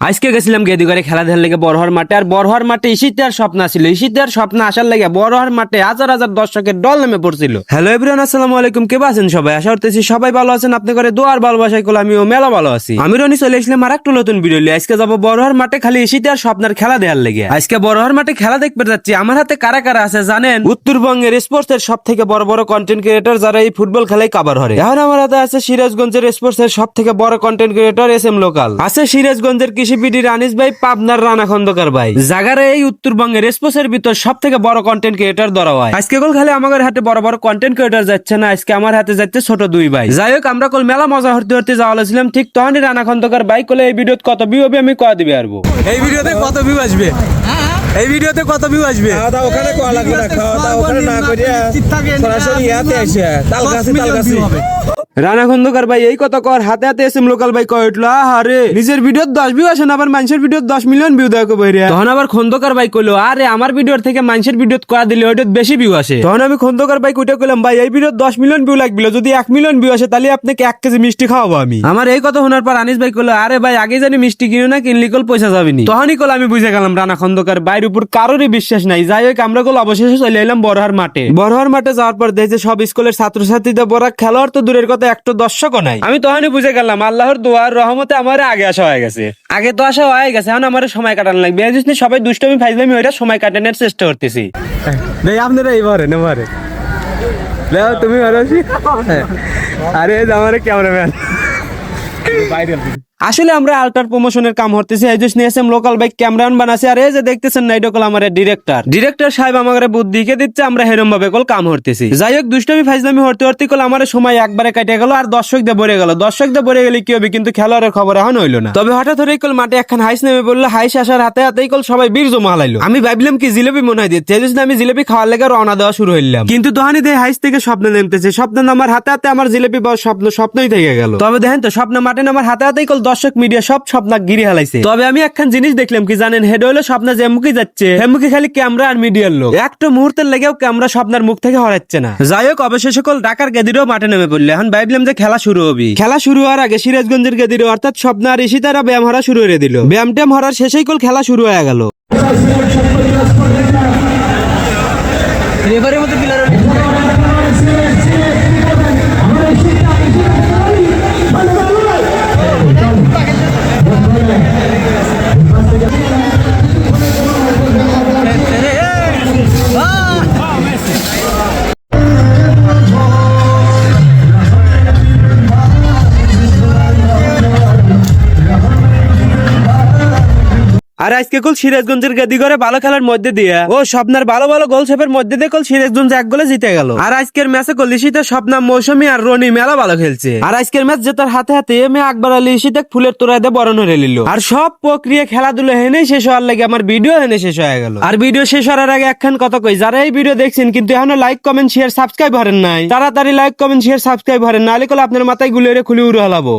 আজকে গেছিলাম গেদিগরে খেলা দেখার লেগে বড়হর মাঠে, আর বড়হর মাঠে ইশিতার স্বপ্ন ছিল। ইশিতার স্বপ্ন আসার লেগে বড়হর মাঠে হাজার হাজার দর্শকের দল নেমে পড়ছিল। হ্যালো এভরিওয়ান আসসালামু আলাইকুম, কে আছেন সবাই? আশা করতেছি সবাই ভালো আছেন। আপনি করে দোয়ার ভালোবাসায় করলে আমিও মেলা ভালো আছি। আমি রনি চলে এসলাম আর একটা নতুন ভিডিও নিয়ে। আজকে যাব বড়হর মাঠে খালি ইশিতার স্বপ্নের খেলা দেখার লেগে। আজকে বড়হর মাঠে খেলা দেখতে যাচ্ছি। আমার হাতে কারা কারা আছে জানেন? উত্তরবঙ্গের স্পোর্টস এর সব থেকে বড় বড় কন্টেন্ট ক্রিয়েটর যারা এই ফুটবল খেলায় কাবার হরে এখন আমার হাতে আছে সিরাজগঞ্জের স্পোর্টস এর সব থেকে বড় content creator S M local আছে সিরাজগঞ্জের কৃষিবিডি রানিস ভাই পাবনার রানা খন্দকার ভাই। জাগারে এই উত্তরবঙ্গের স্পোর্টস এর ভিতর সব থেকে বড় কন্টেন্ট ক্রিয়েটর ধরা হয়। আজকে কল খালি আমাদের হাতে বড় বড় কন্টেন্ট ক্রিয়েটর যাচ্ছে না আজকে আমার হাতে যাচ্ছে ছোট দুই ভাই। যাই হোক আমরা কল মেলা মজা হতে হতে যাওয়া ছিলাম ঠিক তখনই রানা খন্দকার ভাই কলে এই ভিডিওত কত ভিউ হবে আমি কয়া দিবে আরবো। এই ভিডিওতে কত ভিউ আসবে? এই ভিডিওতে কত ভিউ আসবে? দাওয়া ওখানে করা লাগবে না খাওয়া দাওয়া ওখানে না করিয়া সরাসরি ইয়াতে আসে তাল গাছে তাল গাছে রানা খন্দকার ভাই এই কথা কর হাতে হাতে এসএম লোকাল ভাই কয় উঠল আরে নিজের ভিডিও দশ ভিউ আসে না আবার মানুষের ভিডিও দশ মিলিয়ন ভিউ দেয় বইরে তখন আবার খন্দকার ভাই কইলো আরে আমার ভিডিওর থেকে মানুষের ভিডিও কয়া দিলে ওইটা বেশি ভিউ আসে। তখন আমি খন্দকার ভাই কইটা কইলাম ভাই এই ভিডিও দশ মিলিয়ন ভিউ লাগবে যদি এক মিলিয়ন ভিউ আসে তাহলে আপনাকে এক কেজি মিষ্টি খাওয়াবো আমি। আমার এই কথা শোনার পর আনিস ভাই কইলো আরে ভাই আগে জানি মিষ্টি কিনো না কিনলি কল পয়সা যাবেনি তখনই কল আমি বুঝে গেলাম রানা খন্দকার বাইরের উপর কারোরই বিশ্বাস নাই। যাই হোক আমরা কল অবশেষে চলে এলাম বড়হার মাঠে। বড়হার মাঠে যাওয়ার পর দেখছে সব স্কুলের ছাত্রছাত্রীদের বড় খেলোয়াড় তো দূরের কথা একটা দর্শকও নাই। আমি তখনই বুঝে গেলাম আল্লাহর দোয়ার রহমতে আমার আগে আসা হয়ে গেছে। আগে তো আসা হয়ে গেছে এখন আমার সময় কাটানো লাগবে। এই জিনিস সবাই দুষ্টমি ফাইজলামি ওইটা সময় কাটানোর চেষ্টা করতেছি। নেই আপনারা এইবারে নেবারে লেও তুমি ভালো আছি? আরে আমার ক্যামেরাম্যান আসলে আমরা আল্টার প্রমোশনের কাম করতেছি। এই যে নিয়েছেন লোকাল বাইক ক্যামেরান বানাছে আর এই যে দেখতেছেন না এটা কল আমার ডিরেক্টর ডিরেক্টর সাহেব আমাদের বুদ্ধি কে দিচ্ছে, আমরা হেরম ভাবে কল কাম করতেছি। যাই হোক, দুষ্টমি, ফাইজলামি হরতে হরতে কল আমার সময় একবারে কাটে গেল আর দর্শক দিয়ে ভরে গেল। দর্শক দিয়ে ভরে গেলে কি হবে? কিন্তু খেলোয়াড়ের খবর এখন হইল না। তবে হঠাৎ ধরে কল মাঠে একখান হাইস নেমে বলল হাইস আসার হাতে হাতেই কল সবাই বীর জমা হালাইলো। আমি ভাবলাম কি জিলেবি মনে হয় দিচ্ছে। এই জন্য আমি জিলেবি খাওয়ার লেগে রওনা দেওয়া শুরু হইলাম কিন্তু তখনই দেখে হাইস থেকে স্বপ্ন নেমতেছে স্বপ্ন আমার হাতে হাতে আমার জিলেবি পাওয়ার স্বপ্ন স্বপ্নই থেকে গেল। তবে দেখেন তো, স্বপ্ন মাঠে আমার হাতে হাতেই কল দর্শক মিডিয়া সব স্বপ্ন গিরি হালাইছে। তবে আমি একখান জিনিস দেখলাম কি জানেন? হেড হইল স্বপ্ন যে মুখে যাচ্ছে। হে মুখে খালি ক্যামেরা আর মিডিয়ার লোক। একটা মুহূর্তের লেগেও ক্যামেরা স্বপ্নের মুখ থেকে হরাচ্ছে না। যাই হোক অবশেষে কল ঢাকার গেদিরও মাঠে নেমে পড়লে। এখন ভাবলাম যে খেলা শুরু হবে। খেলা শুরু হওয়ার আগে সিরাজগঞ্জের গেদিরও অর্থাৎ স্বপ্না আর ইশিতারা ব্যায়াম হারা শুরু করে দিল। ব্যায়াম ট্যাম হরার শেষেই কল খেলা শুরু হয়ে গেল। রেফারের মতো প্লেয়ার আর আজকে কল সিরাজগঞ্জের গেদি করে ভালো খেলার মধ্যে দিয়া। ও স্বপ্নার ভালো ভালো গোল শেপের মধ্যে দিয়ে কল সিরাজগঞ্জ এক গোলে জিতে গেল। আর আজকের ম্যাচে কল লিশিতে স্বপ্না, মৌসুমী আর রনি মেলা ভালো খেলছে। আর আজকের ম্যাচ জেতার হাতে হাতে এমে আকবর আলী ইশিতে ফুলের তোরায় দিয়ে বরণ হয়ে নিল। আর সব প্রক্রিয়া খেলাধুলো হেনে শেষ হওয়ার লাগে আমার ভিডিও হেনে শেষ হয়ে গেল। আর ভিডিও শেষ হওয়ার আগে একখান কথা কই, যারা এই ভিডিও দেখছেন কিন্তু এখনও লাইক কমেন্ট শেয়ার সাবস্ক্রাইব হরেন নাই, তাড়াতাড়ি লাইক কমেন্ট শেয়ার সাবস্ক্রাইব হরেন নাহলে কল আপনার মাথায় গুলিয়ে খুলে উড়ে হলাবো